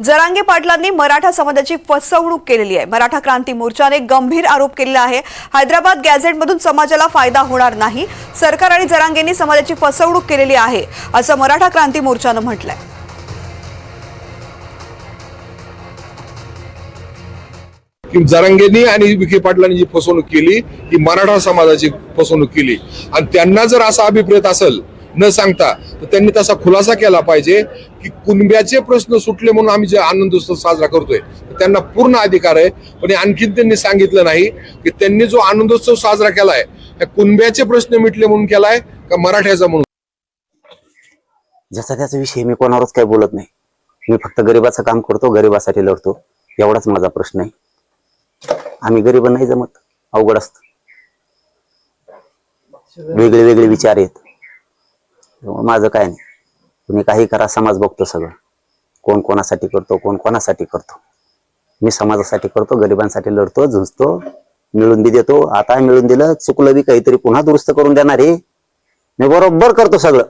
जरांगे पाटलांनी मराठा समाजाची फसवणूक केलेली आहे. मराठा क्रांती मोर्चाने गंभीर आरोप केलेला आहे. हैदराबाद गॅझेटमधून समाजाला फायदा होणार नाही. सरकार आणि जरांगेंनी समाजाची फसवणूक केलेली आहे असं मराठा क्रांती मोर्चानं म्हटलंय. की जरांगेंनी आणि विखे पाटलांनी जी फसवणूक केली ती मराठा समाजाची फसवणूक केली. आणि त्यांना जर असा अभिप्रेत असेल न सांगता तर त्यांनी तसा खुलासा केला पाहिजे की कुणब्याचे प्रश्न सुटले म्हणून आम्ही जे आनंदोत्सव साजरा करतोय तर त्यांना पूर्ण अधिकार आहे. पण आणखीन त्यांनी सांगितलं नाही की त्यांनी जो आनंदोत्सव साजरा केलाय त्या कुणब्याचे प्रश्न मिटले म्हणून केलाय का मराठ्याचा म्हणून? ज्याचा त्याचा विषय मी कोणावरच काही बोलत नाही. मी फक्त गरिबाचं काम करतो गरिबासाठी लढतो. एवढाच माझा प्रश्न आहे. आम्ही गरीब नाही जमत अवघड असत. वेगळे वेगळे विचार आहेत. माझं काय नाही. तुम्ही काही करा समाज बघतो सगळं. कोण कोणासाठी करतो कोण कोणासाठी करतो. मी समाजासाठी करतो गरिबांसाठी लढतो झुंजतो मिळून बी देतो. आता मिळून दिलं चुकलं बी काहीतरी पुन्हा दुरुस्त करून देणार आहे. मी बरोबर करतो सगळं.